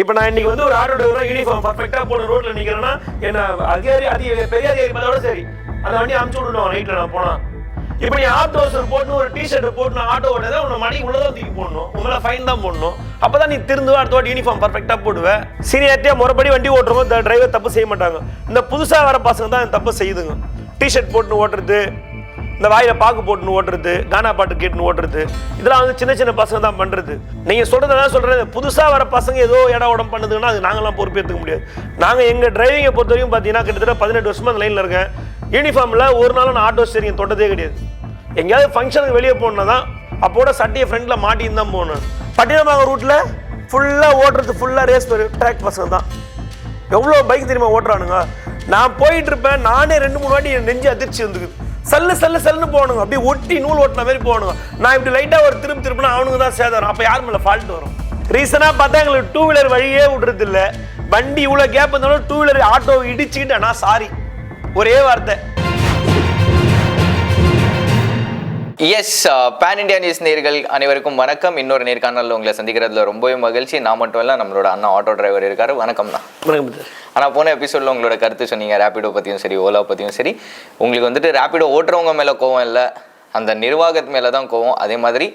இப்போ நான் இன்னைக்கு வந்து ஒரு ஆட்டோ டிரைவர் யூனிஃபார்ம் பர்ஃபெக்டாக போன ரோட்ல நிக்கிறேன்னா என்ன அதிகாரி அதிக பெரிய அதிகாரி பார்த்தோட சரி. அந்த வண்டி அமுச்சு விடணும் நைட்ல நான் போனா. இப்போ நீ ஆட்டோசர் போட்டு ஒரு டிஷர்ட் போட்டு நான் ஆட்டோ ஓட்டதை உன்னை மணி உள்ளதான் தூக்கி போடணும். உங்களை ஃபைன் தான் போடணும். அப்பதான் நீ திருந்துவா அடுத்த வாட்டி யூனிஃபார்ம் பர்ஃபெக்டா போடுவேன் சீனியாரிட்டியா முறைப்படி வண்டி ஓட்டுறவங்க இந்த டிரைவர் தப்பு செய்ய மாட்டாங்க. இந்த புதுசா வர பசங்க தான் தப்பு செய்யுதுங்க. டிஷர்ட் போட்டுன்னு ஓட்டுறது இந்த வாயில பாக்கு போட்டுன்னு ஓட்டுறது கானா பாட்டு கேட்டுன்னு ஓட்டுறது இதெல்லாம் வந்து சின்ன சின்ன பசங்க தான் பண்றது. நீங்க என்ன சொல்கிறேன் புதுசா வர பசங்க ஏதோ இட உடம்பு பண்ணுதுன்னா அது நாங்களாம் பொறுப்பேற்றுக்க முடியாது. நாங்க எங்க டிரைவிங்கை பொறுத்த வரைக்கும் பாத்தீங்கன்னா கிட்டத்தட்ட பதினெட்டு வருஷமா அந்த லைன்ல இருக்கேன். யூனிஃபார்ம்ல ஒரு நாளும் நான் ஆட்டோ ஸ்டேரிங் தொட்டதே கிடையாது. எங்கேயாவது ஃபங்க்ஷனுக்கு வெளியே போகணுன்னா தான் அப்போட சட்டையை ஃப்ரண்ட்ல மாட்டின்னு தான் போகணும். பட்டினமாக ரூட்ல ஃபுல்லா ஓட்டுறது ஃபுல்லா ரேஸ் ட்ராக் பசங்க தான். எவ்வளோ பைக் தெரியுமா ஓட்டுறானுங்க? நான் போயிட்டு இருப்பேன் நானே ரெண்டு மூணு வாட்டி என் நெஞ்சு அதிர்ச்சி வந்துக்குது. சல்லு சல்லு சல்லுன்னு போகணுங்க. அப்படியே ஒட்டி நூல் ஓட்டின மாதிரி போகணுங்க. நான் இப்படி லைட்டாக ஒரு திரும்ப திருப்பினா அவனுங்க தான் சேதாரம். அப்போ யார் மேலே ஃபால்ட் வரும். ரீசனாக பார்த்தா எங்களுக்கு டூ வீலர் வழியே விடுறது இல்லை வண்டி இவ்வளோ கேப் இருந்தாலும் டூ வீலர் ஆட்டோ இடிச்சுக்கிட்டேன் நான் சாரி ஒரே வார்த்தை. எஸ் பேன் இண்டியா நியூஸ் நேர்கள் அனைவருக்கும் வணக்கம். இன்னொரு நேர்காணலில் உங்களை சந்திக்கிறதுல ரொம்பவே மகிழ்ச்சி. நான் மட்டும் இல்லை நம்மளோட அண்ணா ஆட்டோ டிரைவர் இருக்காரு. வணக்கம்ண்ணா வணக்கம் சார் ஆனால் போன எபிசோடில் உங்களோட கருத்து சொன்னீங்க. ரேப்பிடோ பற்றியும் சரி ஓலா பற்றியும் சரி. உங்களுக்கு வந்துட்டு ரேப்பிடோ ஓட்டுறவங்க மேலே கோவம் இல்லை. அந்த நிர்வாகத்து மேலே தான் கோவம். அதே மாதிரி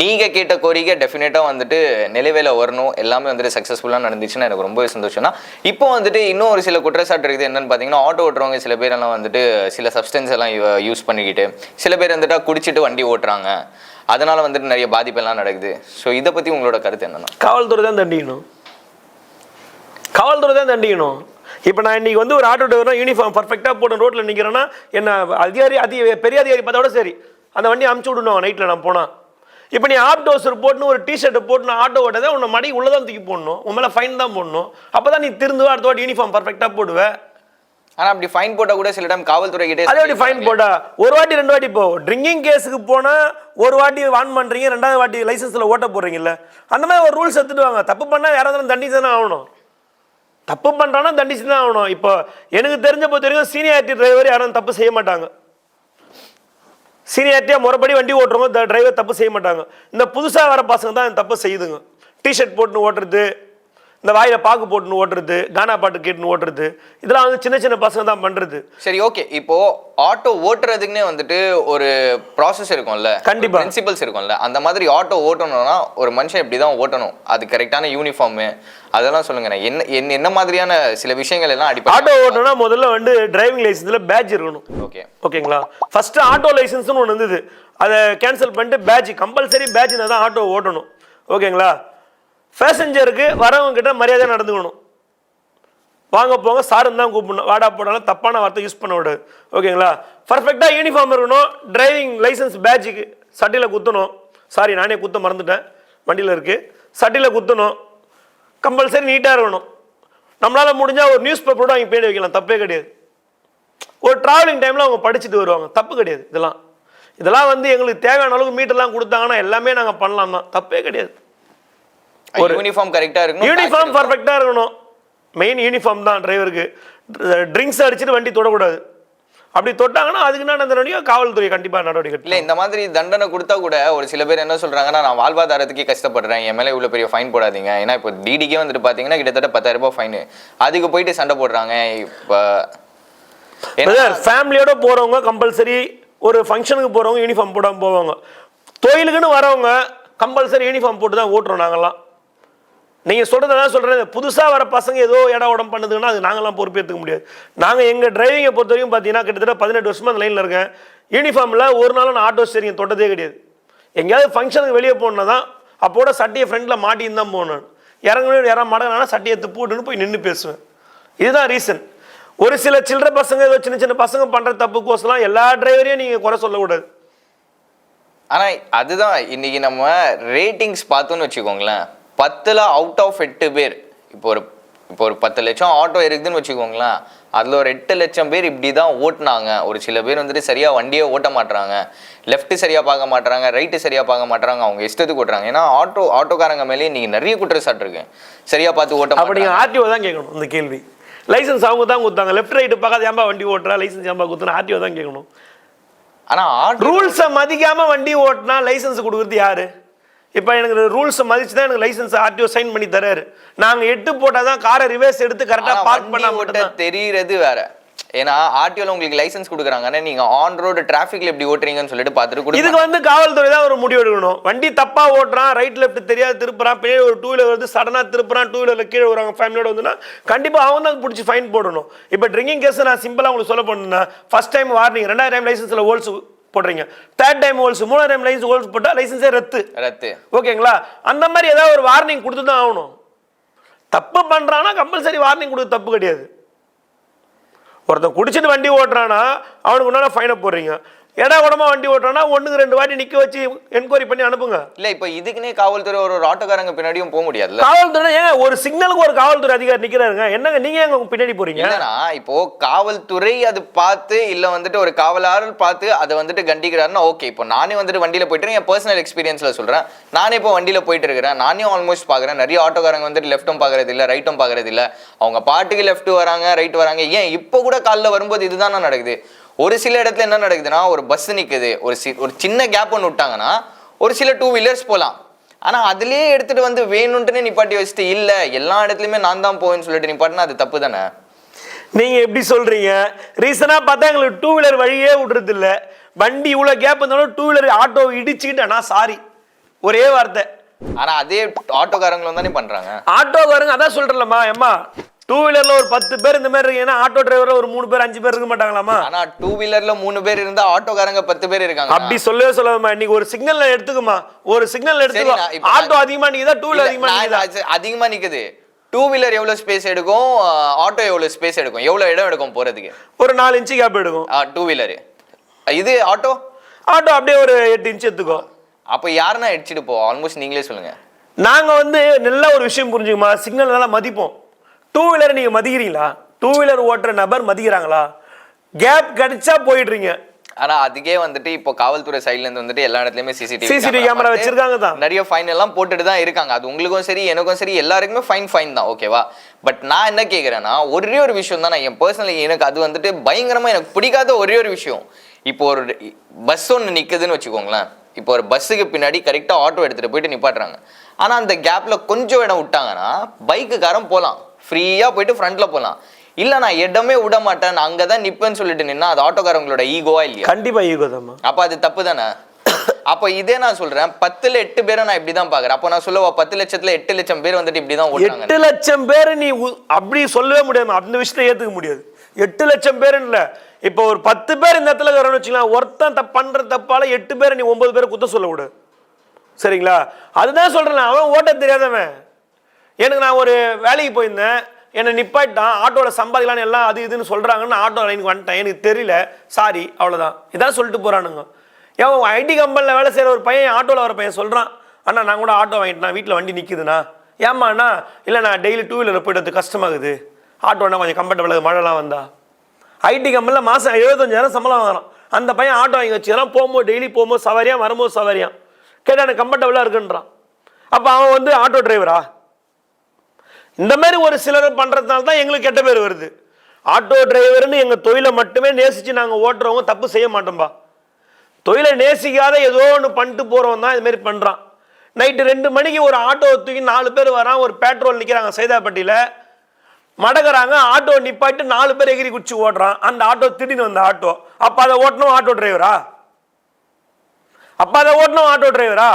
நீங்கள் கேட்ட கோரிக்கை டெஃபினட்டாக வந்துட்டு நிலைவேல வரணும். எல்லாமே வந்துட்டு சக்ஸஸ்ஃபுல்லாக நடந்துச்சுன்னா எனக்கு ரொம்பவே சந்தோஷம் தான் இப்போ வந்துட்டு இன்னும் ஒரு சில குற்றச்சாட்டு இருக்குது. என்னென்னு பார்த்தீங்கன்னா ஆட்டோ ஓட்டுறவங்க சில பேரெல்லாம் வந்துட்டு சில சப்ஸ்டன்ஸ் எல்லாம் யூஸ் பண்ணிக்கிட்டு சில பேர் வந்துட்டு குடிச்சிட்டு வண்டி ஓட்டுறாங்க. அதனால் வந்துட்டு நிறைய பாதிப்பெல்லாம் நடக்குது. ஸோ இதை பற்றி உங்களோட கருத்து என்னன்னா? காவல்துறை தான் தண்டிக்கணும். காவல்துறை தான் தண்டிக்கணும். இப்போ நான் இன்றைக்கி வந்து ஒரு ஆட்டோ டிரைவர் யூனிஃபார்ம் பர்ஃபெக்டாக போட்டு ரோட்டில் நிற்கிறேன்னா என்ன அதிகாரி அதிக பெரிய அதிகாரி பார்த்தோட சரி. அந்த வண்டி அமுச்சு விடணும் நைட்டில் நான் போனால் இப்போ நீ ஆப் டோசர் போட்டுன்னு ஒரு டிஷர்ட் போட்டு நான் ஆட்டோ ஓட்டதை உன்னை மடி உள்ளே தான் தூக்கி போடணும். உன் மேலே ஃபைன் தான் போடணும். அப்போ தான் நீ திருந்துவ அடுத்த வாட்டி யூனிஃபார்ம் பர்ஃபெக்டாக போடுவேன் ஆனால் அப்படி ஃபைன் போட்டால் கூட சில டைம் காவல்துறை கிட்டே அதே வாட்டி ஃபைன் போட்டா ஒரு வாட்டி ரெண்டு வாட்டி போ. ட்ரிங்கிங் கேஸுக்கு போனா ஒரு வாட்டி வான் பண்றீங்க ரெண்டாவது வாட்டி லைசன்ஸ்ல ஓட்ட போடுறீங்கல்ல. அந்த மாதிரி ஒரு ரூல்ஸ் எடுத்துட்டு வாங்க தப்பு பண்ணா யாராவது தண்டிச்சு தானே ஆகணும். தப்பு பண்றானா தண்டிச்சு தான் ஆகணும். இப்போ எனக்கு தெரிஞ்ச பொறுத்த வரைக்கும் சீனியாரிட்டி டிரைவர் யாரும் தப்பு செய்ய மாட்டாங்க. சீனியாரிட்டியாக முறைப்படி வண்டி ஓட்டுறவங்க டிரைவர் தப்பு செய்ய மாட்டாங்க. இந்த புதுசாக வர பசங்க தான் தப்பு செய்யுதுங்க. டிஷர்ட் போட்டுன்னு ஓட்டுறது இந்த வாயில பாக்கு போட்டுன்னு ஓட்டுறது கானா பாட்டு கேட்டுன்னு ஓட்டுறது இதெல்லாம் வந்து சின்ன சின்ன பசங்க தான் பண்றது. சரி ஓகே. இப்போ ஆட்டோ ஓட்டுறதுக்குன்னே வந்துட்டு ஒரு ப்ராசஸ் இருக்கும்ல? கண்டிப்பா. பிரின்சிபல்ஸ் இருக்கும்ல? அந்த மாதிரி ஆட்டோ ஓட்டணும்னா ஒரு மனுஷன் இப்படி தான் ஓட்டணும்? அது கரெக்டான யூனிஃபார்மு அதெல்லாம் சொல்லுங்க. என்ன என்ன என்ன மாதிரியான சில விஷயங்கள் எல்லாம் ஆட்டோ அடிப்படை ஓட்டணும்னா முதல்ல வந்து டிரைவிங் லைசன்ஸ்ல பேட்ச் இருக்கணும். ஓகே. ஓகேங்களா? ஃபர்ஸ்ட் ஆட்டோ லைசன்ஸ்னு ஒன்று இருந்தது. அதை கேன்சல் பண்ணிட்டு பேட்ச் கம்பல்சரி பேட்ச் தான் ஆட்டோ ஓட்டணும். ஓகேங்களா? பேசஞ்சருக்கு வரவங்க கிட்ட மரியாதை நடந்துக்கணும். வாங்க போங்க சாருன்னு தான் கூப்பிடணும். வாடா போடாலும் தப்பான வார்த்தை யூஸ் பண்ண விடாது ஓகேங்களா பர்ஃபெக்டாக யூனிஃபார்ம் இருக்கணும். டிரைவிங் லைசன்ஸ் பேட்சுக்கு சட்டியில் குத்தணும். சாரி நானே குத்த மறந்துட்டேன். வண்டியில் இருக்குது சட்டியில் குத்தணும். கம்பல்சரி நீட்டாக இருக்கணும். நம்மளால் முடிஞ்சால் ஒரு நியூஸ் பேப்பரோட அவங்க பேடி வைக்கலாம். தப்பே கிடையாது. ஒரு ட்ராவலிங் டைமில் அவங்க படிச்சுட்டு வருவாங்க. தப்பு கிடையாது. இதெல்லாம். இதெல்லாம் வந்து எங்களுக்கு தேவையான அளவுக்கு மீட்டர்லாம் கொடுத்தாங்கன்னா எல்லாமே நாங்கள் பண்ணலாம் தான் தப்பே கிடையாது. யூனிஃபார்ம் கரெக்டா இருக்கணும் யூனிஃபார்ம் பர்ஃபெக்டாக இருக்கணும். மெயின் யூனிஃபார்ம் தான் டிரைவருக்கு ட்ரிங்க்ஸ் அடிச்சுட்டு வண்டி தொடக்கூடாது. அப்படி தொட்டாங்கன்னா அதுக்கு என்ன நடவடிக்கை காவல்துறை கண்டிப்பாக நடவடிக்கை இல்ல இந்த மாதிரி தண்டனை கொடுத்தா கூட ஒரு சில பேர் என்ன சொல்றாங்கன்னா நான் வாழ்வாதாரத்துக்கே கஷ்டப்படுறேன். என் மேல இவ்வளவு பெரிய ஃபைன் போடாதீங்க. ஏன்னா இப்போ டிடிக்கே வந்துட்டு பாத்தீங்கன்னா கிட்டத்தட்ட பத்தாயிரம் ரூபாய் ஃபைன் அதுக்கு போயிட்டு சண்டை போடுறாங்க. இப்போ ஃபேமிலியோட போகிறவங்க கம்பல்சரி ஒரு ஃபங்க்ஷனுக்கு போகிறவங்க யூனிஃபார்ம் போடாமல் போவாங்க. தொழிலுக்குன்னு வரவங்க கம்பல்சரி யூனிஃபார்ம் போட்டு தான் ஓட்டுறோம் நாங்கெல்லாம். நீங்கள் சொல்கிறதெல்லாம் சொல்கிறேன் புதுசாக வர பசங்க ஏதோ இட உடம்பு பண்ணுதுன்னா அது நாங்களாம் பொறுப்பேற்றுக்க முடியாது. நாங்கள் எங்கள் டிரைவிங்கை பொறுத்த வரைக்கும் பார்த்தீங்கன்னா கிட்டத்தட்ட பதினெட்டு வருஷமாக அந்த லைனில் இருக்கேன். யூனிஃபார்மில் ஒரு நாளும் நான் ஆட்டோ ஸ்டேரிங் தொட்டதே கிடையாது. எங்கேயாவது ஃபங்க்ஷனுக்கு வெளியே போகணுன்னா தான் அப்போட சட்டையை ஃப்ரெண்டில் மாட்டின்னு தான் போகணும். இறங்கணும் யாராவது மடங்கினா சட்டையை துப்புட்டுன்னு போய் நின்று பேசுவேன். இதுதான் ரீசன் ஒரு சில சில்லற பசங்க ஏதோ சின்ன சின்ன பசங்க பண்ணுற தப்புக்கோசலாம் எல்லா டிரைவரையும் நீங்கள் குறை சொல்லக்கூடாது. ஆனால் அதுதான் இன்னைக்கு நம்ம ரேட்டிங்ஸ் பார்த்தோன்னு வச்சுக்கோங்களேன். பத்துல அவுட் ஆஃப் எட்டு பேர். இப்போ ஒரு இப்போ ஒரு பத்து லட்சம் ஆட்டோ இருக்குதுன்னு வச்சுக்கோங்களேன். அதில் ஒரு எட்டு லட்சம் பேர் இப்படி தான் ஓட்டுனாங்க. ஒரு சில பேர் வந்துட்டு சரியாக வண்டியே ஓட்ட மாட்றாங்க. லெஃப்ட் சரியாக பார்க்க மாட்றாங்க. ரைட்டு சரியாக பார்க்க மாட்றாங்க. அவங்க இஷ்டத்துக்கு ஓட்டுறாங்க. ஏன்னா ஆட்டோ ஆட்டோக்காரங்க மேலேயே நீங்கள் நிறைய குற்றச்சாட்டு இருக்கு. சரியாக பார்த்து ஓட்ட அப்போ நீங்கள் மாட்டாங்க ஆர்டிஓ தான் கேட்கணும் இந்த கேள்வி. லைசன்ஸ் அவங்க தான் கொடுத்தாங்க. லெஃப்ட் ரைட்டு பார்க்காத ஏன்பா வண்டி ஓட்டுறா? லைசன்ஸ் ஏன்பா கொடுத்தா? ஆர்டிஓ தான் கேட்கணும். ஆனால் ரூல்ஸை மதிக்காம வண்டி ஓட்டினா லைசன்ஸ் கொடுக்குறது யாரு? இப்போ எனக்கு ரூல்ஸ் மதிச்சு தான் எனக்கு லைசன்ஸ் ஆர்டிஓ சைன் பண்ணி தராரு நாங்க எட்டு போட்டால் தான் காரை ரிவர்ஸ் எடுத்து கரெக்டாக பார்க் பண்ணா மட்டும் தெரியறது வேற. ஏன்னா ஆர்டிஓல உங்களுக்கு லைசன்ஸ் கொடுக்குறாங்கன்னா நீங்க ஆன் ரோடு டிராஃபிக்ல எப்படி ஓட்டுறீங்கன்னு சொல்லிட்டு பார்த்துட்டு. இதுக்கு வந்து காவல்துறை தான் ஒரு முடிவு எடுக்கணும். வண்டி தப்பா ஓட்டுறான் ரைட் லெஃப்ட் தெரியாது திருப்புறான் பின்னாடி ஒரு டூ வீலர் வந்து சடனா திருப்புறான் டூ வீலர்ல கீழே வராங்க ஃபேமிலியோட வந்துன்னா கண்டிப்பா அவன் தான் பிடிச்சி ஃபைன் போடணும். இப்போ ட்ரிங்கிங் கேஸ் நான் சிம்பிளா உங்களுக்கு சொல்ல போனா ஃபர்ஸ்ட் டைம் வார்னிங் ரெண்டாயிரம் டைம் லைசன்ஸ்ல ஹோல்ஸ் போடுறீங்க. தேர்ட் டைம் ஹோல்ஸ் மூணாவது டைம் லைசன்ஸ் ஹோல்ஸ் போட்டா லைசன்ஸே ரத்து. ரத்து. ஓகேங்களா அந்த மாதிரி ஏதாவது ஒரு வார்னிங் கொடுத்து தான் ஆகணும். தப்பு பண்றானா கம்பல்சரி வார்னிங் கொடுத்து தப்பு கிடையாது. ஒருத்தன் குடிச்சிட்டு வண்டி ஓட்டுறானா அவனுக்கு உண்டான ஃபைனை போடுறீங்க. எடா கூடமா வண்டி ஓட்டுறானா ஒண்ணுக்கு ரெண்டு வாட்டி நிக்க வச்சு என்கொயரி பண்ணி அனுப்புங்க. இல்ல இப்ப இதுக்குன்னே காவல்துறை ஒரு ஒரு ஆட்டோக்காரங்க பின்னாடியும் போக முடியாதுல்ல? காவல்துறை ஏங்க ஒரு சிக்னலுக்கு ஒரு காவல்துறை அதிகாரி நிக்கிறாருங்க. என்னங்க நீங்க எங்க பின்னாடி போறீங்க? என்னன்னா இப்போ காவல்துறை அது பார்த்து இல்ல வந்துட்டு ஒரு காவலாளர் பார்த்து அதை வந்துட்டு கண்டிக்கிறாருன்னா ஓகே. இப்போ நானே வந்துட்டு வண்டியில போயிட்டு என் பர்சனல் எக்ஸ்பீரியன்ஸ்ல சொல்றேன். நானே இப்போ வண்டியில போயிட்டு இருக்கிறேன். நானே ஆல்மோஸ்ட் பாக்குறேன் நிறைய ஆட்டோக்காரங்க வந்துட்டு லெஃப்ட்டும் பாக்குறது இல்ல ரைட்டும் பாக்குறது இல்ல. அவங்க பாட்டுக்கு லெஃப்ட் வராங்க ரைட் வராங்க. ஏன் இப்போ கூட காலைல வரும்போது இதுதான் நடக்குது. ஒரு சில இடத்துல என்ன நடக்குதுன்னா ஒரு பஸ் நிக்குது. ஒரு சி ஒரு சின்ன கேப் ஒன்று விட்டாங்கன்னா ஒரு சில டூ வீலர்ஸ் போகலாம் ஆனா அதுலயே எடுத்துட்டு வந்து வேணும்ட்டுன்னு நிப்பாட்டி வச்சுட்டு இல்ல எல்லா இடத்துலயுமே நான் தான் போவேன்னு சொல்லிட்டு நிப்பாட்டினா அது தப்பு தானே? நீங்க எப்படி சொல்றீங்க? ரீசனா பார்த்தா எங்களுக்கு டூ வீலர் வழியே விடுறது இல்ல வண்டி இவ்வளவு கேப் இருந்தாலும் டூ வீலர் ஆட்டோ இடிச்சுக்கிட்டு நான் சாரி ஒரே வார்த்தை. ஆனா அதே ஆட்டோக்காரங்களும் தானே பண்றாங்க. ஆட்டோக்காரங்க அதான் சொல்றேன்லம்மா ஏம்மா? டூ வீலர்ல ஒரு பத்து பேர் இந்த மாதிரி இருக்கு ஏன்னா ஆட்டோ டிரைவர்ல ஒரு மூணு பேர் அஞ்சு பேர் இருக்க மாட்டாங்களாமா ஆனா டூ வீலர்ல மூணு பேர் இருந்தா ஆட்டோக்காரங்க பத்து பேர் இருக்காங்க அப்படி சொல்லவே சொல்லாதம்மா. இன்னைக்கு ஒரு சிக்னல்ல எடுத்துக்குமா ஒரு சிக்னல் எடுத்துக்கோ. ஆட்டோ அதிகமா நிக்குதா டூ வீலர் அதிகமா நிக்குதா? அது அதிகமா நிக்குது. டூ வீலர் எவ்வளவு ஸ்பேஸ் எடுக்கும்? ஆட்டோ எவ்வளவு ஸ்பேஸ் எடுக்கும்? எவ்வளவு இடம் எடுக்கும் போறதுக்கு? ஒரு நாலு இன்ச்சு கேப் எடுக்கும். டூ வீலர் இது ஆட்டோ ஆட்டோ அப்படியே ஒரு எட்டு இன்ச் எடுத்துக்கோ. அப்ப யாருன்னா அடிச்சிட்டு போ? ஆல்மோஸ்ட் நீங்களே சொல்லுங்க. நாங்க வந்து நல்ல ஒரு விஷயம் புரிஞ்சுக்குமா சிக்னல் நல்லா மதிப்போம். டூ வீலர் நீங்க மதிக்கிறீங்களா? டூ வீலர் ஓட்டுற நபர் மதிக்கிறாங்களா? கேப் கிடைச்சா போயிடுறீங்க. ஆனா அதுக்கே வந்துட்டு இப்போ காவல்துறை சைடுல இருந்து வந்துட்டு எல்லா இடத்துலயுமே சிசிடிவி CCTV camera வச்சிருக்காங்க தான். நிறைய ஃபைன் எல்லாம் போட்டுட்டு தான் இருக்காங்க. அது உங்களுக்கும் சரி எனக்கும் சரி எல்லாருக்குமே ஃபைன் ஃபைன் தான். ஓகேவா பட் நான் என்ன கேக்குறேன்னா ஒரே ஒரு விஷயம் தான் நான் என் பர்சனலி எனக்கு அது வந்துட்டு பயங்கரமா எனக்கு பிடிக்காத ஒரே ஒரு விஷயம். இப்போ ஒரு பஸ் ஒன்று நிக்குதுன்னு வச்சுக்கோங்களேன். இப்போ ஒரு பஸ்ஸுக்கு பின்னாடி கரெக்டா ஆட்டோ எடுத்துட்டு போயிட்டு நிப்பாட்டுறாங்க. ஆனா அந்த கேப்ல கொஞ்சம் இடம் விட்டாங்கன்னா பைக்குக்காரன் போலாம். ஃப்ரீயா போயிட்டு ஃப்ரண்ட்ல போலாம். இல்ல நான் இடமே விட மாட்டேன். நான் அங்கதான் நிப்பேன்னு சொல்லிட்டு நின்னா அது ஆட்டோக்காரங்களோட ஈகோவா இல்லையா? கண்டிப்பா ஈகோதாம்மா அப்ப அது தப்பு தானே அப்ப இதே நான் சொல்றேன். பத்துல எட்டு பேரை நான் இப்படிதான் பாக்குறேன். அப்ப நான் சொல்லுவா பத்து லட்சத்துல எட்டு லட்சம் பேர் வந்துட்டு இப்படிதான் எட்டு லட்சம் பேர் நீ அப்படி சொல்லவே முடியாது. அந்த விஷயத்தை ஏத்துக்க முடியாது. எட்டு லட்சம் பேர் இல்ல இப்போ ஒரு பத்து பேர் இந்த இடத்துல இருக்கிறோம்னு வச்சுக்கலாம் ஒருத்தன் தப்பு பண்ற தப்பால எட்டு பேரை நீ ஒன்பது பேரை குத்த சொல்லக்கூடாது சரிங்களா? அதுதான் சொல்றேன் அவன் ஓட்ட தெரியாதவன். எனக்கு நான் ஒரு வேலைக்கு போயிருந்தேன். என்னை நிப்பாட்டான் ஆட்டோவில் சம்பாதிக்கலாம்னு எல்லாம் அது இதுன்னு சொல்கிறாங்கன்னு ஆட்டோ லைனுக்கு வந்துட்டேன். எனக்கு தெரியல. சாரி அவ்வளோதான் இதான் சொல்லிட்டு போகிறானுங்க ஏன் ஐடி கம்பெனியில் வேலை செய்கிற ஒரு பையன் ஆட்டோவில் வர பையன் சொல்கிறான் அண்ணா நான் கூட ஆட்டோ வாங்கிட்டேன். வீட்டில் வண்டி நிற்குதுண்ணா ஏம்மா அண்ணா? இல்லை நான் டெய்லி டூ வீலரில் போய்ட்டு கஷ்டமாகுது ஆட்டோனா கொஞ்சம் கம்ஃபர்டபுளாக மழைலாம் வந்தா. ஐடி கம்பெனியில் மாதம் எழுபத்தஞ்சாயிரம் சம்பளம் வாங்குறான். அந்த பையன் ஆட்டோ வாங்கி வச்சுக்கிறான். போகும்போது டெய்லி போகும்போது சவாரியாக வரும்போது சவாரியாக கேட்டால் எனக்கு கம்ஃபர்டபுளாக இருக்குன்றான். அப்போ அவன் வந்து ஆட்டோ டிரைவரா இந்த மாதிரி ஒரு சிலர் பண்ணுறதுனால தான் எங்களுக்கு கெட்ட பேர் வருது. ஆட்டோ டிரைவர்னு எங்கள் தொழிலை மட்டுமே நேசித்து நாங்கள் ஓட்டுறவங்க தப்பு செய்ய மாட்டோம்பா. தொழிலை நேசிக்காத ஏதோ ஒன்று பண்ணிட்டு போறவன் தான் இதுமாரி பண்ணுறான் நைட்டு ரெண்டு மணிக்கு ஒரு ஆட்டோ தூக்கி நாலு பேர் வரான் ஒரு பெட்ரோல் நிற்கிறாங்க சைதாப்பட்டியில். மடக்கிறாங்க ஆட்டோ நிப்பாட்டி நாலு பேர் எகிரி குச்சி ஓடுறான் அந்த ஆட்டோ திடீர்னு வந்த ஆட்டோ. அப்போ அதை ஓட்டணும் ஆட்டோ டிரைவரா? அப்போ அதை ஓட்டணும் ஆட்டோ டிரைவரா?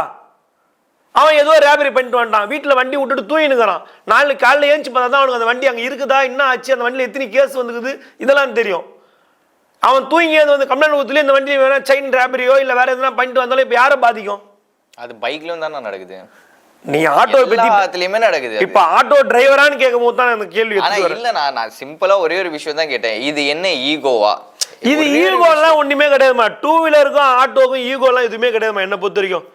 அவன் ஏதோ ரேபரி பண்ணிட்டு வந்துட்டான் வீட்டில் வண்டி விட்டுட்டு தூங்கினுக்கிறான். நாளைக்கு காலையில் ஏஞ்சி பார்த்தா தான் அவனுக்கு அந்த வண்டி அங்கே இருக்குதா என்ன ஆச்சு அந்த வண்டியில் எத்தனை கேஸ் வந்துக்குது இதெல்லாம் தெரியும். அவன் தூங்கி அது வந்து கம்ப்ளைண்ட் ஊத்துலேயே இந்த வண்டி வேணா செயின் ரேபரியோ இல்லை வேற எதுனா பண்ணிட்டு வந்தாலும் இப்போ யாரை பாதிக்கும்? அது பைக்லயும் தானே நடக்குது? நீ ஆட்டோ எல்லாத்துலயுமே நடக்குது. இப்போ ஆட்டோ டிரைவரான்னு கேட்கும் போது தான் அந்த கேள்வி ஆனா. இல்ல நான் நான் சிம்பிளா ஒரே ஒரு விஷயம் தான் கேட்டேன். இது என்ன ஈகோவா? இது ஈகோலாம் ஒண்ணுமே கிடையாதுமா டூ வீலருக்கும் ஆட்டோக்கும் ஈகோலாம் எதுவுமே கிடையாதுமா என்னை பொறுத்த வரைக்கும்.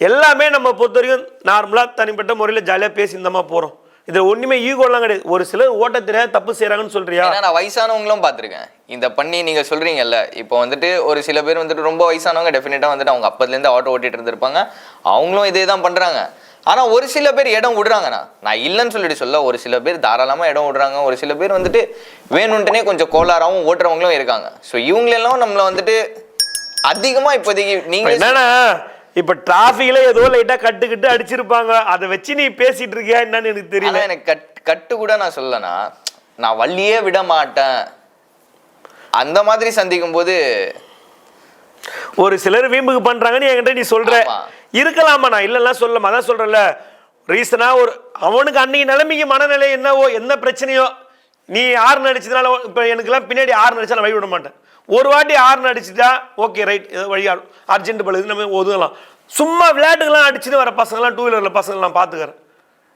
எல்லாமே நம்ம பொறுத்த வரைக்கும் நார்மலாக தனிப்பட்ட முறையில் ஜாலியாக பேசி இந்தமா போகிறோம் இதில் ஒன்றுமே ஈகோலாம் கிடையாது. ஒரு சிலர் ஓட்ட தெரியாத தப்பு செய்கிறாங்கன்னு சொல்றியா? ஏன்னா நான் வயசானவங்களும் பார்த்திருக்கேன். இந்த பண்ணி நீங்க சொல்றீங்கல்ல இப்போ வந்துட்டு ஒரு சில பேர் வந்துட்டு ரொம்ப வயசானவங்க டெஃபினட்டா வந்துட்டு அவங்க அப்பத்துல இருந்து ஆட்டோ ஓட்டிட்டு இருந்திருப்பாங்க. அவங்களும் இதே தான் பண்றாங்க. ஆனா ஒரு சில பேர் இடம் விடுறாங்கண்ணா. நான் இல்லைன்னு சொல்லிட்டு சொல்ல ஒரு சில பேர் தாராளமா இடம் விடுறாங்க. ஒரு சில பேர் வந்துட்டு வேணும்ட்டுனே கொஞ்சம் கோளாறாவும் ஓட்டுறவங்களும் இருக்காங்க. ஸோ இவங்களெல்லாம் நம்மள வந்துட்டு அதிகமா இப்போதைக்கு இப்ப நீங்க என்னன்னா இப்ப டிராஃபிக்ல ஏதோ லைட்டா கட்டுக்கிட்டு அடிச்சிருப்பாங்க. அதை வச்சு நீ பேசிட்டு இருக்கியா என்னன்னு எனக்கு தெரியல. எனக்கு கட் கட்டு கூட நான் சொல்லனா நான் வள்ளியே விட மாட்டேன். அந்த மாதிரி சந்திக்கும் போது ஒரு சிலர் வீம்புக்கு பண்றாங்கன்னு என்கிட்ட நீ சொல்ற. இருக்கலாமா நான் இல்லைன்னா சொல்லமா அதான் சொல்றேன்ல. ரீசனா ஒரு அவனுக்கு அன்னைக்கு நிலைமைக்கு மனநிலை என்னவோ என்ன பிரச்சனையோ நீ ஆறு நடிச்சதுனால இப்போ எனக்குலாம் பின்னாடி ஆறு நடிச்சா நான் வழி விட மாட்டேன். ஒரு வாட்டி ஆறு அடிச்சுட்டா ஓகே ரைட் ஏதோ வழியாடும் அர்ஜென்ட் இது நம்ம ஒதுங்கலாம். சும்மா விளையாட்டுக்கெல்லாம் அடிச்சுட்டு வர பசங்களாம் டூ வீலரில் பசங்க நான் பார்த்துக்கிறேன்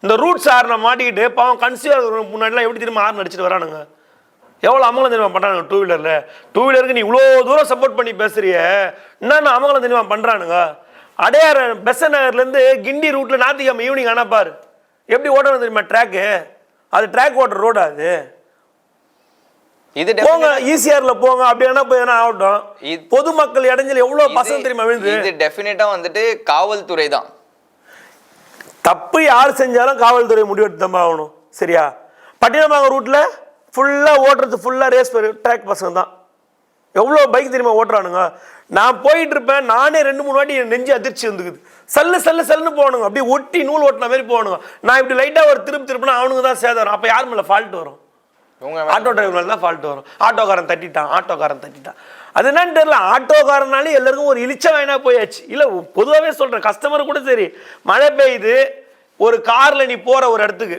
இந்த ரூட்ஸ் ஆறு மாட்டிக்கிட்டு பாவம் கன்சியூவர் முன்னாடிலாம் எப்படி திரும்ப ஆறு அடிச்சுட்டு வரானுங்க? எவ்வளோ அமங்கலம் தெரியுமா பண்ணுறானுங்க டூ வீலரில் டூ வீலருக்கு நீ இவ்வளோ தூரம் சப்போர்ட் பண்ணி பேசுறிய என்னென்ன அமங்கலம் தெரியுமா பண்ணுறானுங்க அடையார் பெச நகர்லேருந்து கிண்டி ரூட்டில் ஞாத்திக்கிழமை ஈவினிங் அனுப்பார் எப்படி ஓடணும் தெரியுமா ட்ராக்கு அது ட்ராக் ஓட்டுற ரோடு அது? இது போங்க ஈசிஆர்ல போங்க. அப்படி வேணா போய் வேணா ஆகட்டும். பொதுமக்கள் இடைஞ்சல் எவ்வளோ இது- பசங்க தெரியுமா விழுந்து? இது டெஃபினட்டா வந்துட்டு காவல்துறை தான். தப்பு யார் செஞ்சாலும் காவல்துறை முடிவெடுத்து தான் ஆகணும். சரியா? பட்டினப்பாக்கம் ரூட்டில் ஃபுல்லாக ஓட்டுறது ஃபுல்லாக ரேஸ் ட்ராக் பசங்க தான். எவ்வளோ பைக் தெரியுமா ஓட்டுறானுங்க? நான் போயிட்டு இருப்பேன். நானே ரெண்டு மூணு வாட்டி என் நெஞ்சு அதிர்ச்சி வந்துக்குது. சல்லு சல்லு சல்லுன்னு போகணுங்க. அப்படியே ஒட்டி நூல் ஓட்டின மாதிரி போகணுங்க. நான் இப்படி லைட்டாக ஒரு திருப்பி திருப்பினா அவனுக்கு தான் சேதாரம் அப்போ யார் மேலே ஃபால்ட் வரும்? ஆட்டோ டிரைவர் தான் ஃபால்ட் வரும். ஆட்டோக்காரன் தட்டிட்டான் ஆட்டோக்காரன் தட்டிட்டான். அது என்னன்னு தெரியல ஆட்டோக்காரனாலே எல்லாருக்கும் ஒரு இழிச்ச வேணா போயாச்சு. இல்லை பொதுவாகவே சொல்கிறேன் கஸ்டமர் கூட சரி. மழை பெய்யுது ஒரு காரில் நீ போகிற ஒரு இடத்துக்கு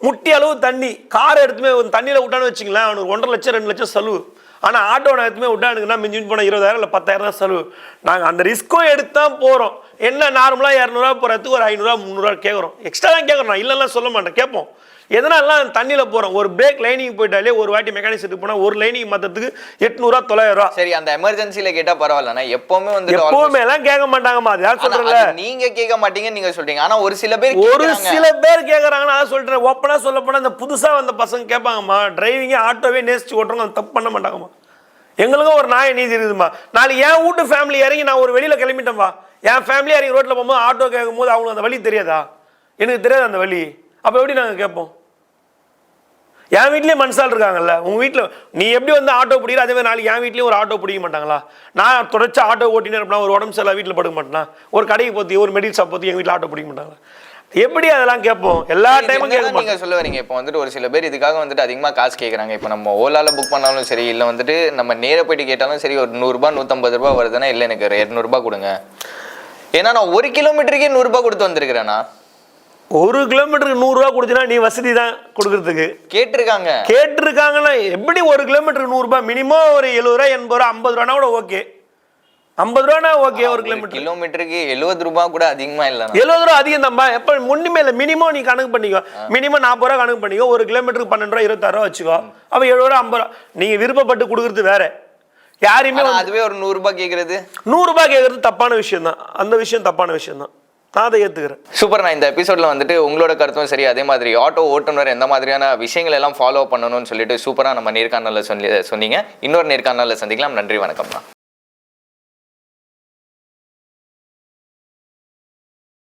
முட்டி அளவு தண்ணி காரை எடுத்துமே ஒரு தண்ணியில் விட்டான்னு வச்சுங்களேன் அவனுக்கு ஒன்றரை லட்சம் ரெண்டு லட்சம் செலவு. ஆனால் ஆட்டோ நான் எடுத்துமே விட்டானுங்கன்னா மிஞ்சி போனால் இருபதாயிரம் இல்லை பத்தாயிரம் தான் செலவு. நாங்கள் அந்த ரிஸ்க்கும் எடுத்து தான் போகிறோம் என்ன நார்மலாக இரநூறுவா போகிறதுக்கு ஒரு ஐநூறுரூவா முந்நூறுவா கேட்குறோம் எக்ஸ்ட்ரா தான் கேட்குறோம் இல்லைன்னா சொல்ல மாட்டேன் கேட்போம். எதனாலாம் தண்ணியில் போகிறோம் ஒரு பிரேக் லைனிங் போயிட்டாலே ஒரு வாட்டி மெக்கானிக் செட்டுக்கு போனால் ஒரு லைனிங் மாற்றத்துக்கு எட்நூறுவா தொள்ளாயிரம் ரூபா. சரி அந்த எமர்ஜென்சில கேட்டா பரவாயில்லண்ணா எப்பவுமே almost- எப்பவுமே எல்லாம் கேட்க மாட்டாங்கம்மா. அது யார் ஆனா, சொல்றல அது நீங்க கேட்க மாட்டீங்கன்னு நீங்க சொல்றீங்க. ஆனா ஒரு சில பேர் ஒரு. சில பேர் கேட்குறாங்கன்னா நான் சொல்றேன். ஓப்பனாக சொல்ல போனால் இந்த புதுசாக வந்த பசங்க கேட்பாங்கம்மா டிரைவிங்கே ஆட்டோவே நேசிச்சு ஓட்டுறவங்க தப்பு பண்ண மாட்டாங்கம்மா. எங்களுக்கும் ஒரு நாய நீதி இருக்குதுமா நாளைக்கு என் வீட்டு ஃபேமிலி இறங்கி நான் ஒரு வெளியில் கிளம்பிட்டேன்ப்பா. என் ஃபேமிலி இறங்கி ரோட்டில் போகும்போது ஆட்டோ கேட்கும்போது அவங்களுக்கு அந்த வழி தெரியாதா? எனக்கு தெரியாது அந்த வழி. அப்போ எப்படி நாங்கள் கேட்போம்? என் வீட்லயே மனுஷால் இருக்காங்கல்ல உங்க வீட்டில் நீ எப்படி வந்து ஆட்டோ பிடிக்கிற? அதே மாதிரி நாளைக்கு என் வீட்லயும் ஒரு ஆட்டோ பிடிக்க மாட்டாங்களா? நான் தொடர்ச்சி ஆட்டோ ஓட்டினே இருப்பேன்? ஒரு உடம்பு சரியில்லை வீட்டில் படுக்க மாட்டேனா? ஒரு கடைக்கு போத்தி ஒரு மெடிக்கல் ஷாப் போத்தி எங்கள் வீட்டில் ஆட்டோ பிடிக்க மாட்டாங்களா? எப்படி அதெல்லாம் கேட்போம்? எல்லா டைமும் கேட்க நீங்க சொல்ல வரீங்க இப்போ வந்துட்டு ஒரு சில பேர் இதுக்காக வந்துட்டு அதிகமா காசு கேக்குறாங்க. இப்போ நம்ம ஓலால புக் பண்ணாலும் சரி இல்ல வந்துட்டு நம்ம நேர போயிட்டு கேட்டாலும் சரி ஒரு நூறுரூபா நூற்றம்பது ரூபாய் வருதுன்னா இல்லை எனக்கு ஒரு இரநூறுபா கொடுங்க. ஏன்னா நான் ஒரு கிலோமீட்டருக்கே நூறுரூபா கொடுத்து வந்திருக்கிறேன்னா ஒரு கிலோமீட்டருக்கு நூறுரூவா கொடுத்தினா நீ வசதி தான் கொடுக்கறதுக்கு. கேட்டிருக்காங்க. கேட்டிருக்காங்கன்னா எப்படி ஒரு கிலோமீட்டருக்கு நூறுரூபா மினிமம் ஒரு எழுபது ரூபா எண்பது ரூபா ஐம்பது ரூபானா கூட ஓகே ஐம்பது ரூபானா ஓகே ஒரு கிலோமீட்டர் கிலோமீட்டருக்கு எழுபது ரூபாய் கூட அதிகமா இல்லைண்ணா. எழுபது ரூபா அதிகம் தான்பா எப்போ ஒன்றுமே இல்லை மினிமம் நீ கணக்கு பண்ணிக்கோ. மினிமம் நாற்பது ரூபா கணக்கு பண்ணிக்கோ. ஒரு கிலோமீட்டருக்கு பன்னெண்டு ரூபா இருபத்தாறு ரூபா வச்சுக்கோ. அப்போ எழுபது ரூபா ஐம்பது ரூபா. நீங்கள் விருப்பப்பட்டு கொடுக்குறது வேற. யாரையுமே அதுவே ஒரு நூறு ரூபாய் கேக்குறது. நூறுரூபா கேட்குறது தப்பான விஷயம் தான் அந்த விஷயம் தப்பான விஷயம் தான் நான் அதை ஏற்றுக்கிறேன் சூப்பர் நான் இந்த எபிசோட்ல வந்துட்டு உங்களோட கருத்தும் சரி அதே மாதிரி ஆட்டோ ஓட்டுநர் எந்த மாதிரியான விஷயங்கள் எல்லாம் ஃபாலோ பண்ணணும்னு சொல்லிட்டு சூப்பராக நம்ம நேர்காணலில் சொல்லி சொன்னீங்க. இன்னொரு நேர்காணலில் சந்திக்கலாம். நன்றி வணக்கம்ண்ணா